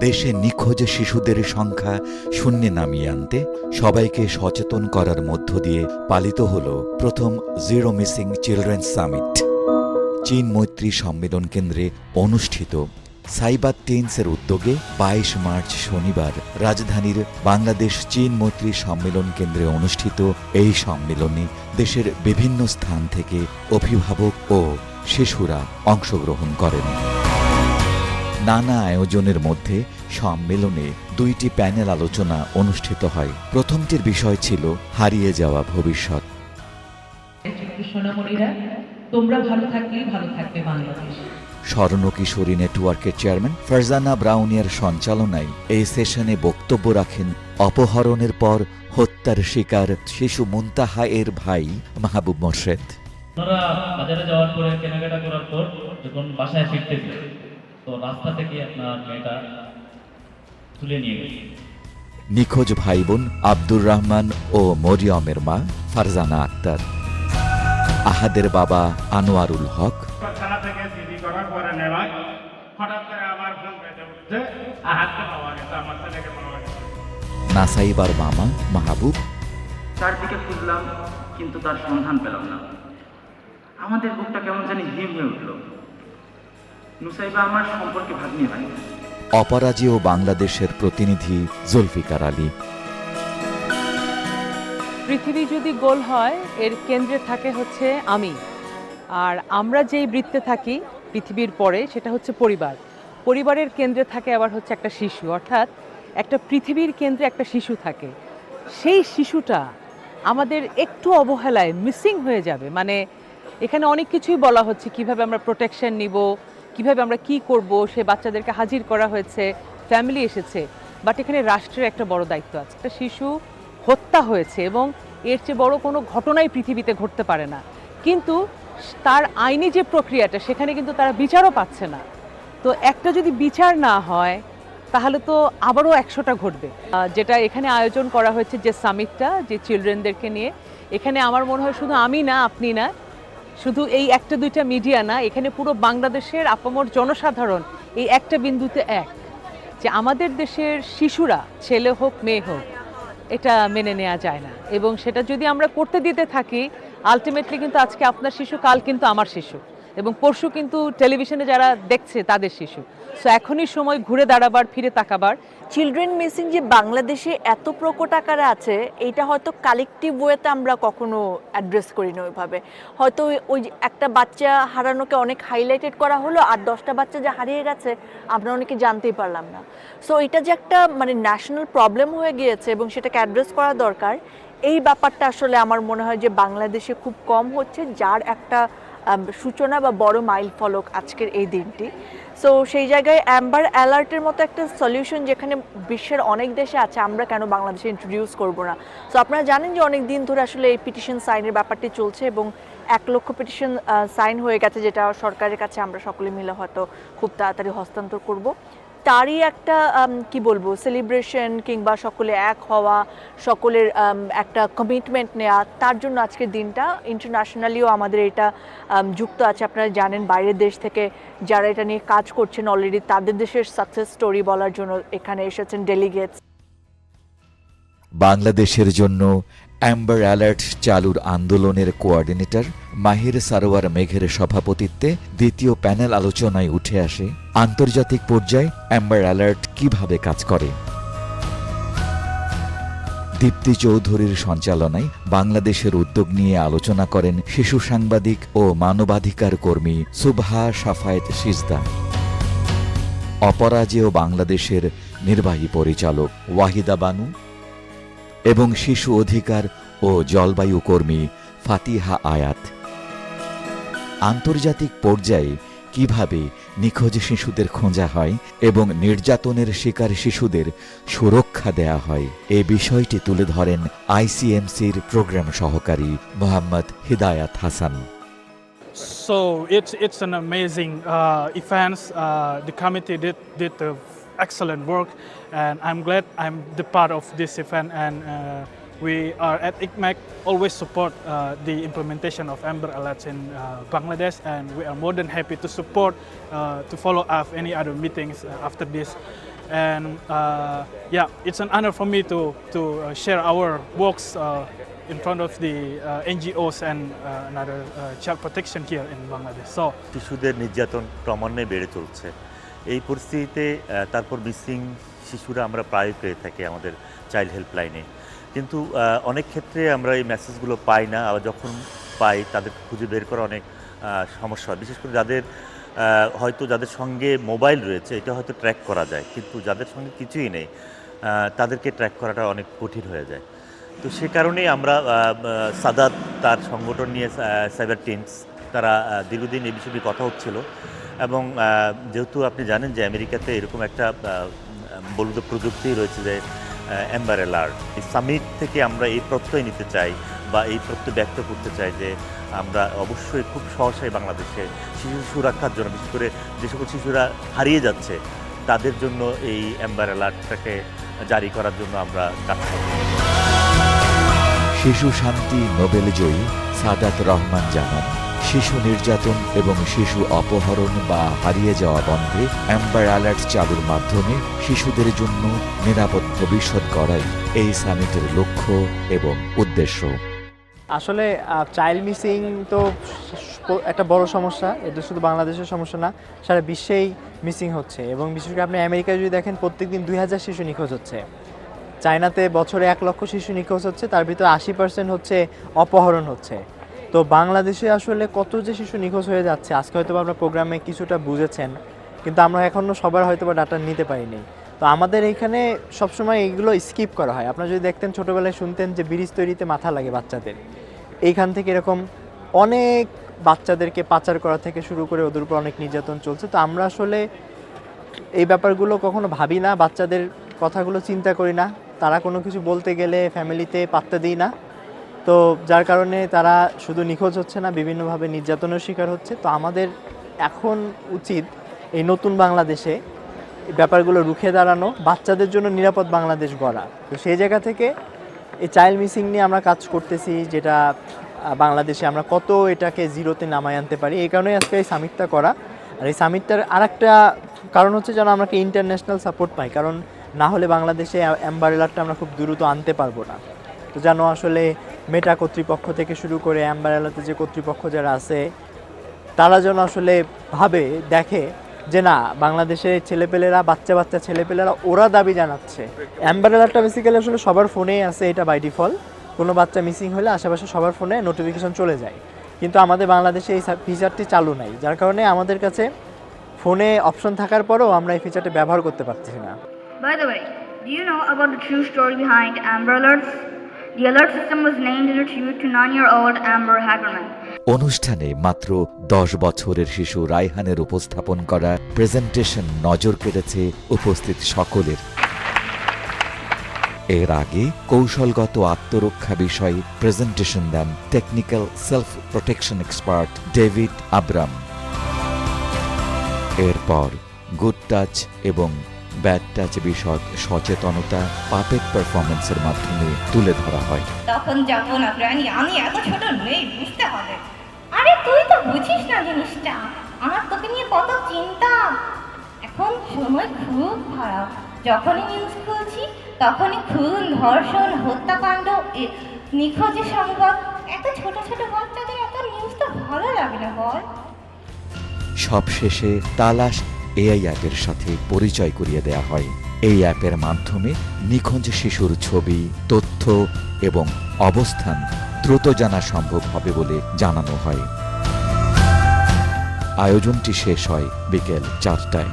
দেশে নিখোঁজ শিশুদের সংখ্যা শূন্যে নামিয়ে আনতে সবাইকে সচেতন করার মধ্য দিয়ে পালিত হল প্রথম জিরো মিসিং চিলড্রেন সামিট। চীন মৈত্রী সম্মেলন কেন্দ্রে অনুষ্ঠিত সাইবার টেন্সের উদ্যোগে বাইশ মার্চ শনিবার রাজধানীর বাংলাদেশ চীন মৈত্রী সম্মেলন কেন্দ্রে অনুষ্ঠিত এই সম্মেলনে দেশের বিভিন্ন স্থান থেকে অভিভাবক ও শিশুরা অংশগ্রহণ করেন। নানা আয়োজনের মধ্যে সম্মেলনে দুইটি প্যানেল আলোচনা অনুষ্ঠিত হয়। প্রথমটির বিষয় ছিল হারিয়ে যাওয়া ভবিষ্যৎ। ছোট্ট তোমরা ভালো থাকলেই ভালো থাকবে বাংলাদেশ। স্বর্ণ কিশোরী নেটওয়ার্কের চেয়ারম্যান ফারজানা ব্রাউনিয়ার সঞ্চালনায় এই সেশনে বক্তব্য রাখেন অপহরণের পর হত্যার শিকার শিশু মুন্তাহা এর ভাই মাহবুব মোর্শেদ। বাজারে যাওয়ার পরে কেনাকাটা করার পর যখন বাসায় ফিরতেছে তো রাস্তা থেকে আপনার মেয়েটা তুলে নিয়ে গেছে। নিখোঁজ ভাই বোন আব্দুর রহমান ও মরিয়মের মা ফারজানা আক্তার। আহাদের বাবা আনোয়ারুল হক। নাসাইবার মামা মাহবুব। চারদিকে খুঁজলাম কিন্তু তার সন্ধান পেলাম না। আমাদের বুকটা কেমন জানি হিম হয়ে উঠল। নুসাইবা আমার সম্পর্কে ভাগ্নি হয় অপরাজেয় বাংলাদেশের প্রতিনিধি জুলফিকার আলী। পৃথিবী যদি গোল হয় এর কেন্দ্রে থাকে হচ্ছে আমি। আর আমরা যেই বৃত্তে থাকি পৃথিবীর পরে সেটা হচ্ছে পরিবার। পরিবারের কেন্দ্রে থাকে আবার হচ্ছে একটা শিশু। অর্থাৎ একটা পৃথিবীর কেন্দ্রে একটা শিশু থাকে। সেই শিশুটা আমাদের একটু অবহেলায় মিসিং হয়ে যাবে। মানে এখানে অনেক কিছুই বলা হচ্ছে কীভাবে আমরা প্রোটেকশন নিব কীভাবে আমরা কি করব, সে বাচ্চাদেরকে হাজির করা হয়েছে ফ্যামিলি এসেছে। বাট এখানে রাষ্ট্রের একটা বড় দায়িত্ব আছে। একটা শিশু হত্যা হয়েছে এবং এর চেয়ে বড় কোনো ঘটনাই পৃথিবীতে ঘটতে পারে না। কিন্তু তার আইনি যে প্রক্রিয়াটা, সেখানে কিন্তু তারা বিচারও পাচ্ছে না। তো একটা যদি বিচার না হয়, তাহলে তো আবারও একশোটা ঘটবে। যেটা এখানে আয়োজন করা হয়েছে যে সামিটটা যে চিলড্রেনদেরকে নিয়ে, এখানে আমার মনে হয় শুধু আমি না, আপনি না শুধু এই একটা দুইটা মিডিয়া না, এখানে পুরো বাংলাদেশের আপামর জনসাধারণ এই একটা বিন্দুতে এক, যে আমাদের দেশের শিশুরা, ছেলে হোক, মেয়ে হোক, এটা মেনে নেওয়া যায় না। এবং সেটা যদি আমরা করতে দিতে থাকি আলটিমেটলি কিন্তু আজকে আপনার শিশু, কাল কিন্তু আমার শিশু। এবং পরশু কিন্তু টেলিভিশনে যারা দেখছে তাদের শিশু। সো এখনই সময় ঘুরে দাঁড়াবার, ফিরে তাকাবার। চিলড্রেন মিসিং যে বাংলাদেশে এত প্রকট আকারে আছে, এইটা হয়তো কালেকটিভ ওয়েতে আমরা কখনো অ্যাড্রেস করি না ওইভাবে। হয়তো ওই- একটা বাচ্চা হারানোকে অনেক হাইলাইটেড করা হলো, আর দশটা বাচ্চা যে হারিয়ে গেছে, আমরা অনেকে জানতেই পারলাম না। সো এটা যে একটা মানে ন্যাশনাল প্রবলেম হয়ে গিয়েছে এবং সেটাকে অ্যাড্রেস করা দরকার, এই ব্যাপারটা আসলে আমার মনে হয় যে বাংলাদেশে খুব কম হচ্ছে, যার একটা সূচনা বা বড় মাইল ফলক আজকের এই দিনটি। সো সেই জায়গায় অ্যাম্বার অ্যালার্টের মতো একটা সলিউশন যেখানে বিশ্বের অনেক দেশে আছে, আমরা কেন বাংলাদেশে ইন্ট্রোডিউস করব না? সো আপনারা জানেন যে অনেক দিন ধরে আসলে এই পিটিশন সাইনের ব্যাপারটি চলছে এবং এক লক্ষ পিটিশন সাইন হয়ে গেছে যেটা সরকারের কাছে আমরা সকলে মিলে হয়তো খুব তাড়াতাড়ি হস্তান্তর করব। তারই একটা কি বলব সেলিব্রেশন কিংবা সকলে এক হওয়া, সকলের একটা কমিটমেন্ট নেওয়া তার জন্য আজকের দিনটা ইন্টারন্যাশনালিও আমাদের এটা যুক্ত আছে। আপনারা জানেন বাইরের দেশ থেকে যারা এটা নিয়ে কাজ করছেন অলরেডি তাদের দেশের সাকসেস স্টোরি বলার জন্য এখানে এসেছেন ডেলিগেটস বাংলাদেশের জন্য অ্যাম্বার অ্যালার্ট চালুর আন্দোলনের কোঅর্ডিনেটর মাহির সারোয়ার মেঘের সভাপতিত্বে দ্বিতীয় প্যানেল আলোচনায় উঠে আসে আন্তর্জাতিক পর্যায়ে অ্যাম্বার অ্যালার্ট কীভাবে কাজ করে। দীপ্তি চৌধুরীর সঞ্চালনায় বাংলাদেশের উদ্যোগ নিয়ে আলোচনা করেন শিশু সাংবাদিক ও মানবাধিকার কর্মী সুবহা সাফায়েত সিজদা। অপরাজেয় বাংলাদেশের নির্বাহী পরিচালক ওয়াহিদা বানু এবং শিশু অধিকার ও জলবায়ু কর্মী ফাতিহা আয়াত আন্তর্জাতিক পর্যায়ে কীভাবে নিখোঁজ শিশুদের খোঁজা হয় এবং নির্যাতনের শিকার শিশুদের সুরক্ষা দেয়া হয় এ বিষয়টি তুলে ধরেন আইসিএমসির প্রোগ্রাম সহকারী Mohammad হিদায়াত Hasan So it's it's an amazing uh, event. Uh, the committee did did uh, excellent work, and I'm glad I'm the part of this event. And uh, we are at ICMAC always support uh, the implementation of Amber Alerts in uh, Bangladesh, and we are more than happy to support uh, to follow up any other meetings uh, after this. and uh, yeah, it's an honor for me to to uh, share our works uh, in front of the uh, NGOs and uh, another uh, child protection here in Bangladesh. So শিশুদের নির্যাতন ক্রমান্বয়ে বেড়ে চলছে এই পরিস্থিতিতে তারপর missing শিশুরা আমরা প্রায় পেয়ে থাকি আমাদের চাইল্ড হেল্পলাইনে। কিন্তু অনেক ক্ষেত্রে আমরা এই মেসেজগুলো পাই না, আবার যখন পাই তাদের খুঁজে বের করা অনেক সমস্যা বিশেষ করে যাদের হয়তো যাদের সঙ্গে মোবাইল রয়েছে, এটা হয়তো ট্র্যাক করা যায়, কিন্তু যাদের সঙ্গে কিছুই নেই তাদেরকে ট্র্যাক করাটা অনেক কঠিন হয়ে যায়। তো সে কারণেই আমরা সাদাত তার সংগঠন নিয়ে সাইবার টিমস, তারা দীর্ঘদিন এই বিষয়ে কথা হচ্ছিল। এবং যেহেতু আপনি জানেন যে আমেরিকাতে এরকম একটা বলুন প্রযুক্তি রয়েছে যে অ্যাম্বার অ্যালার্ট এই সামিট থেকে আমরা এই প্রত্যয় নিতে চাই বা এই প্রত্যয় ব্যক্ত করতে চাই যে আমরা অবশ্যই খুব সহসাই বাংলাদেশে শিশু সুরক্ষার জন্য, বিশেষ করে যে সকল শিশুরা হারিয়ে যাচ্ছে, তাদের জন্য এই অ্যাম্বার অ্যালার্টটাকে জারি করার জন্য আমরা কাজ করব। শিশু শান্তি নোবেল জয়ী সাদাত রহমান জানান শিশু নির্যাতন এবং শিশু অপহরণ বা হারিয়ে যাওয়া বন্ধে অ্যাম্বার অ্যালার্ট চালুর মাধ্যমে শিশুদের জন্য নিরাপদ ভবিষ্যৎ গড়াই এই সামিটের লক্ষ্য এবং উদ্দেশ্য। আসলে চাইল্ড মিসিং তো একটা বড় সমস্যা। এটা শুধু বাংলাদেশের সমস্যা না, সারা বিশ্বেই মিসিং হচ্ছে। এবং বিশেষ করে আপনি আমেরিকায় যদি দেখেন, প্রত্যেকদিন দুই হাজার শিশু নিখোঁজ হচ্ছে। চায়নাতে বছরে এক লক্ষ শিশু নিখোঁজ হচ্ছে, তার ভিতরে আশি পার্সেন্ট হচ্ছে অপহরণ হচ্ছে। তো বাংলাদেশে আসলে কত যে শিশু নিখোঁজ হয়ে যাচ্ছে, আজকে হয়তো আপনার প্রোগ্রামে কিছুটা বুঝেছেন, কিন্তু আমরা এখনও সবার হয়তো বা ডাটা নিতে পারিনি। তো আমাদের এইখানে সবসময় এইগুলো স্কিপ করা হয়। আপনারা যদি দেখতেন ছোটোবেলায় শুনতেন যে ব্রিজ তৈরিতে মাথা লাগে বাচ্চাদের। এইখান থেকে এরকম অনেক বাচ্চাদেরকে পাচার করা থেকে শুরু করে ওদের উপর অনেক নির্যাতন চলছে। তো আমরা আসলে এই ব্যাপারগুলো কখনো ভাবি না, বাচ্চাদের কথাগুলো চিন্তা করি না। তারা কোনো কিছু বলতে গেলে ফ্যামিলিতে পাত্তা দিই না। তো যার কারণে তারা শুধু নিখোঁজ হচ্ছে না, বিভিন্নভাবে নির্যাতনের শিকার হচ্ছে। তো আমাদের এখন উচিত এই নতুন বাংলাদেশে ব্যাপারগুলো রুখে দাঁড়ানো, বাচ্চাদের জন্য নিরাপদ বাংলাদেশ গড়া। তো সেই জায়গা থেকে এই চাইল্ড মিসিং নিয়ে আমরা কাজ করতেছি, যেটা বাংলাদেশে আমরা কত এটাকে জিরোতে নামায় আনতে পারি। এই কারণেই আজকে এই সামিটটা করা। আর এই সামিটটার আরেকটা কারণ হচ্ছে যেন আমরা একটা ইন্টারন্যাশনাল সাপোর্ট পাই, কারণ না হলে বাংলাদেশে অ্যাম্বারেলারটা আমরা খুব দ্রুত আনতে পারব না। তো যেন আসলে মেটা কর্তৃপক্ষ থেকে শুরু করে অ্যাম্বারেলাতে যে কর্তৃপক্ষ যারা আছে, তারা যেন আসলে ভাবে, দেখে যে না বাংলাদেশের ছেলেপেলেরা, বাচ্চা বাচ্চা ছেলেপেলেরা ওরা দাবি জানাচ্ছে। অ্যাম্বারেলারটা বেসিক্যালি আসলে সবার ফোনেই আছে, এটা বাই ডিফল্ট কোনো বাচ্চা মিসিং হলে আশেপাশে সবার ফোনে নোটিফিকেশন চলে যায়। কিন্তু আমাদের বাংলাদেশে এই ফিচারটি চালু নাই। যার কারণে আমাদের কাছে ফোনে অপশন থাকার পরেও আমরা এই ফিচারটি ব্যবহার করতে পারতেছি না? The alert system was named in tribute to nine-year-old Amber Hagerman. অনুষ্ঠানে মাত্র দশ বছরের শিশু রায়হানের উপস্থাপন করা প্রেজেন্টেশন নজর কেড়েছে উপস্থিত সকলের এর আগে কৌশলগত আত্মরক্ষা বিষয়ে প্রেজেন্টেশন দেন technical self protection expert David Abram এরপর গুড টাচ এবং ব্যাড টাচ বিষয়ক সচেতনতা পাপেট পারফরমেন্সের মাধ্যমে তুলে ধরা হয়। তখন যখন না প্রাণী আমি এত ছোট নেই বুঝতে হবে। আরে তুই তো বুঝিস না জিনিসটা। আমার তোকে নিয়ে কত চিন্তা। এখন সময় খুব খারাপ। যখনই নিউজ খুলছি তখনই খুন ধর্ষণ হত্যাকাণ্ড নিখোঁজের সংবাদ এত ছোট ছোট বাচ্চাদের এত নিউজ তো ভালো লাগে না বল? সবশেষে তালাশ এআই অ্যাপের সাথে পরিচয় করিয়ে দেয়া হয়। এই অ্যাপের মাধ্যমে নিখোঁজ শিশুর ছবি, তথ্য এবং অবস্থান দ্রুত জানা সম্ভব হবে বলে জানানো হয়। আয়োজনটি শেষ হয় বিকেল চারটায়।